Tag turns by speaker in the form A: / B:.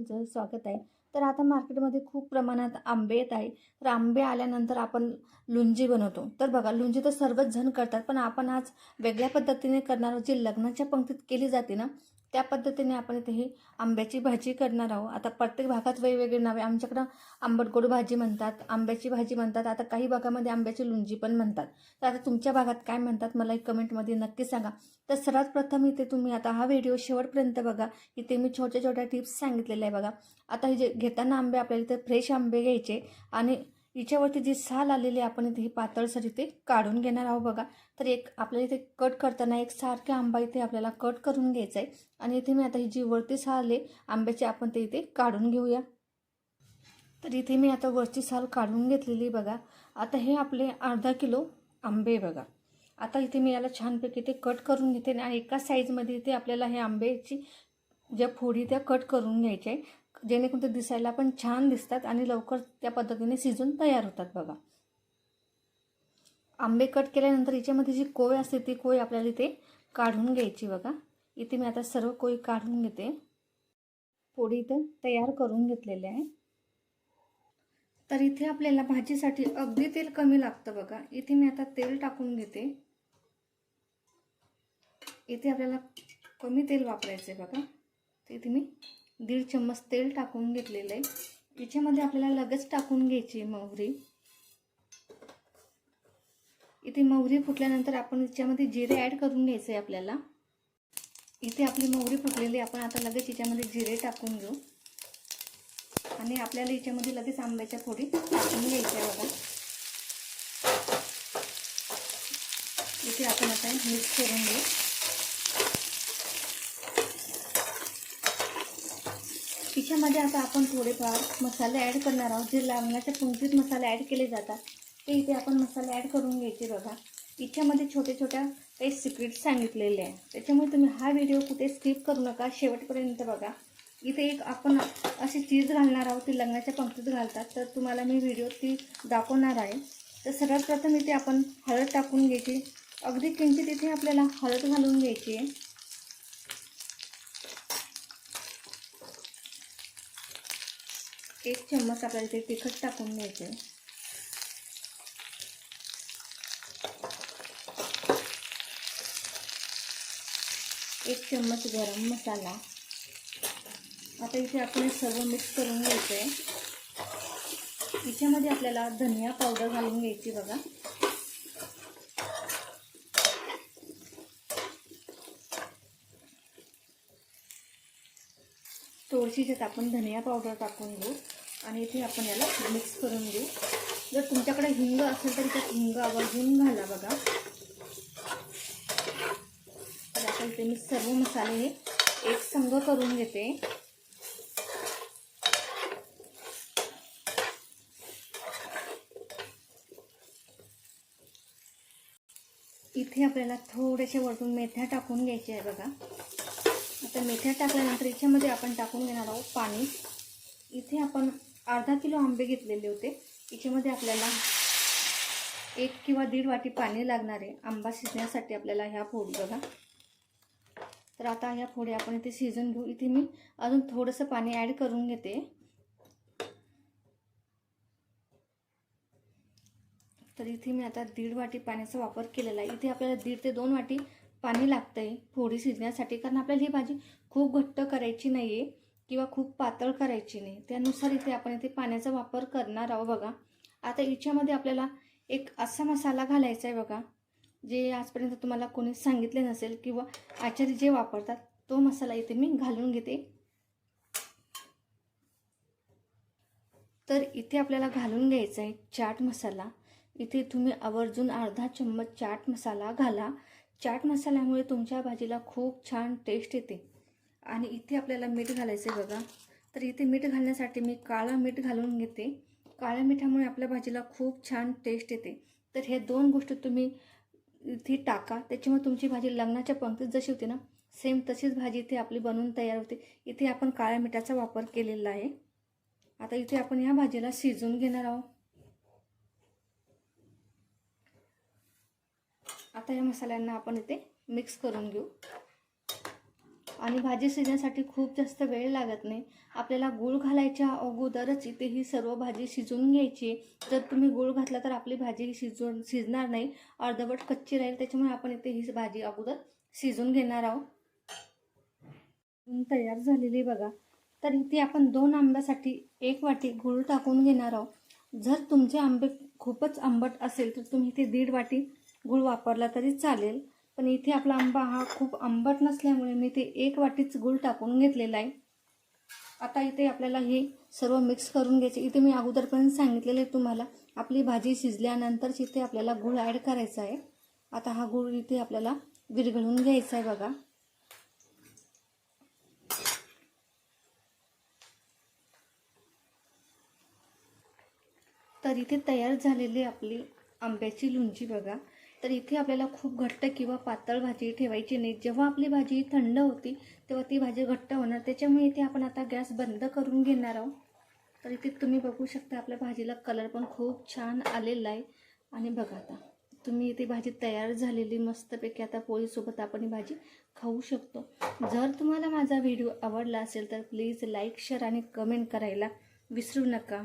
A: तुमचं स्वागत आहे. तर आता मार्केटमध्ये खूप प्रमाणात आंबे येत आहे तर आंबे आल्यानंतर आपण लुंजी बनवतो. तर बघा लुंजी तर सर्वच जण करतात पण आपण आज वेगळ्या पद्धतीने करणार जी लग्नाच्या पंक्तीत केली जाते ना त्या पद्धतीने आपण इथे ही आंब्याची भाजी करणार आहोत. आता प्रत्येक भागात वेगवेगळी नावे. आमच्याकडं आंबट गोड भाजी म्हणतात आंब्याची भाजी म्हणतात आता काही भागामध्ये आंब्याची लुंजी पण म्हणतात. तर आता तुमच्या भागात काय म्हणतात मला एक कमेंटमध्ये नक्की सांगा. तर सर्वात प्रथम इथे तुम्ही आता हा व्हिडिओ शेवटपर्यंत बघा. इथे मी छोट्या छोट्या टिप्स सांगितलेल्या आहे बघा. आता हे जे घेताना आंबे आपल्याला इथे फ्रेश आंबे घ्यायचे आणि हिच्यावरती जी साल आलेली आहे, आपण इथे ही पातळसर इथे काढून घेणार आहोत बघा. तर एक आपल्याला इथे कट करताना एक सारखा आंबा इथे आपल्याला कट करून घ्यायचा आहे. आणि इथे मी आता ही जी वरती साल आले आंब्याची आपण ते इथे काढून घेऊया. तर इथे मी आता वरची साल काढून घेतलेली आहे बघा. आता हे आपले अर्धा किलो आंबे आहे बघा. आता इथे मी याला छानपैकी ते कट करून घेते आणि एका साईजमध्ये इथे आपल्याला हे आंब्याची ज्या फोडी त्या कट करून घ्यायच्या आहे. जेणेकरून ते दिसायला पण छान दिसतात आणि लवकर त्या पद्धतीने शिजून तयार होतात बघा. आंबे कट केल्यानंतर याच्यामध्ये जी कोय असते ती कोय आपल्याला इथे काढून घ्यायची बघा. इथे मी आता सर्व कोय काढून घेते. पोळी इथं तयार करून घेतलेले आहे. तर इथे आपल्याला भाजीसाठी अगदी तेल कमी लागतं बघा. इथे मी आता तेल टाकून घेते. इथे आपल्याला कमी तेल वापरायचं आहे बघा. तर इथे मी दीड चम्मच तेल टाकून घेतलेलं आहे. याच्यामध्ये आपल्याला लगेच टाकून घ्यायची मोहरी इथे मोहरी फुटल्यानंतर आपण याच्यामध्ये जिरे ॲड करून घ्यायचे आहे आपल्याला. इथे आपली मोहरी फुटलेली आपण आता लगेच याच्यामध्ये जिरे टाकून घेऊ. आणि आपल्याला याच्यामध्ये लगेच आंब्याच्या फोडी टाकून घ्यायच्या बघा. इथे आपण आता मिक्स करून घेऊ. तिच्यामध्ये आता आपण थोडेफार मसाले ॲड करणार आहोत. जे लग्नाच्या पुंजीत मसाले ॲड केले जातात ते इथे आपण मसाले ॲड करून घ्यायचे बघा. तिच्यामध्ये छोट्या छोट्या काही सिक्रेट सांगितलेले आहे त्याच्यामुळे तुम्ही हा व्हिडिओ कुठे स्किप करू नका शेवटपर्यंत बघा. इथे एक आपण अशी चीज घालणार आहोत ती लग्नाच्या पंक्तीत घालतात. तर तुम्हाला मी व्हिडिओ ती दाखवणार आहे. तर सर्वात प्रथम इथे आपण हळद टाकून घ्यायची. अगदी किंचित इथे आपल्याला हळद घालून घ्यायची आहे. एक चम्मच आपल्याला ते तिखट टाकून घ्यायचे आहे एक चम्मच गरम मसाला. आता इथे आपण सर्व मिक्स करून घ्यायचं आहे तिच्यामध्ये आपल्याला धनिया पावडर घालून घ्यायची बघा. थोडीशी आपण धनिया पावडर टाकून घेऊ आणि इथे आपण याला मिक्स करून घेऊ. जर तुमच्याकडे हिंग असेल तर त्यात हिंग आवर्जून घाला बघा. तर आता इथे मी सर्व मसाले हे एक संघ करून घेते. इथे आपल्याला थोडेसे वरतून मेथ्या टाकून घ्यायचे आहे बघा. आता मेथ्या टाकल्यानंतर याच्यामध्ये आपण टाकून घेणार आहोत पाणी. इथे आपण अर्धा किलो आंबे घेतलेले होते. याच्यामध्ये आपल्याला एक किंवा दीड वाटी पाणी लागणार आहे. आंबा शिजण्यासाठी आपल्याला ह्या फोडी बघा. तर आता ह्या फोडी आपण इथे शिजून घेऊ. इथे मी अजून थोडंसं पाणी ॲड करून घेते. तर इथे मी आता दीड वाटी पाण्याचा वापर केलेला आहे. इथे आपल्याला दीड ते दोन वाटी पाणी लागतं आहे फोडी शिजण्यासाठी. कारण आपल्याला ही भाजी खूप घट्ट करायची नाही आहे किंवा खूप पातळ करायची नाही. त्यानुसार इथे आपण इथे पाण्याचा वापर करणार आहोत बघा. आता याच्यामध्ये आपल्याला एक असा मसाला घालायचा आहे बघा जे आजपर्यंत तुम्हाला कोणी सांगितले नसेल किंवा आचार्य जे वापरतात तो मसाला इथे मी घालून घेते. तर इथे आपल्याला घालून घ्यायचा आहे चाट मसाला. इथे तुम्ही आवर्जून अर्धा चम्मच चाट मसाला घाला. चाट मसाल्यामुळे तुमच्या भाजीला खूप छान टेस्ट येते. आणि इथे आपल्याला मीठ घालायचं आहे बघा. तर इथे मीठ घालण्यासाठी मी काळं मीठ घालून घेते. काळ्या मिठामुळे आपल्या भाजीला खूप छान टेस्ट येते. तर हे दोन गोष्टी तुम्ही इथे टाका. त्याच्यामुळे तुमची भाजी लग्नाच्या पंक्तीत जशी होती ना सेम तशीच भाजी इथे आपली बनवून तयार होते. इथे आपण काळ्या मिठाचा वापर केलेला आहे. आता इथे आपण या भाजीला शिजवून घेणार आहोत. आता या मसाल्यांना आपण इथे मिक्स करून घेऊ. आणि भाजी शिजण्यासाठी खूप जास्त वेळ लागत नाही. आपल्याला गूळ घालायच्या अगोदरच इथे ही सर्व भाजी शिजवून घ्यायची जर तुम्ही गूळ घातला तर आपली भाजी शिजवून शिजणार नाही. अर्धवट कच्ची राहील त्याच्यामुळे आपण इथे ही भाजी अगोदर शिजून घेणार आहोत. तयार झालेली बघा. तर इथे आपण दोन आंब्यासाठी एक वाटी गूळ टाकून घेणार आहोत. जर तुमचे आंबे खूपच आंबट असेल तर तुम्ही इथे दीड वाटी गूळ वापरला तरी चालेल. पण इथे आपला आंबा हा खूप आंबट नसल्यामुळे मी ते एक वाटीच गूळ टाकून घेतलेला आहे. आता इथे आपल्याला हे सर्व मिक्स करून घ्यायचे. इथे मी अगोदरपर्यंत सांगितलेलं आहे तुम्हाला. आपली भाजी शिजल्यानंतरच इथे आपल्याला गूळ ॲड करायचा आहे. आता हा गूळ इथे आपल्याला विरघळून घ्यायचा आहे बघा. तर इथे तयार झालेली आपली आंब्याची लुंची बघा. तर इथे आपल्याला खूप घट्ट किंवा पातळ भाजी ठेवायची नाही. जेव्हा आपली भाजी थंड होती तेव्हा ती भाजी घट्ट होणार. त्याच्यामुळे इथे आपण आता गॅस बंद करून घेणार आहोत. तर इथे तुम्ही बघू शकता आपल्या भाजीला कलर पण खूप छान आलेला आहे. आणि बघा आता तुम्ही इथे भाजी तयार झालेली मस्तपैकी आता पोळीसोबत आपण ही भाजी खाऊ शकतो. जर तुम्हाला माझा व्हिडिओ आवडला असेल तर प्लीज लाईक शेअर आणि कमेंट करायला विसरू नका.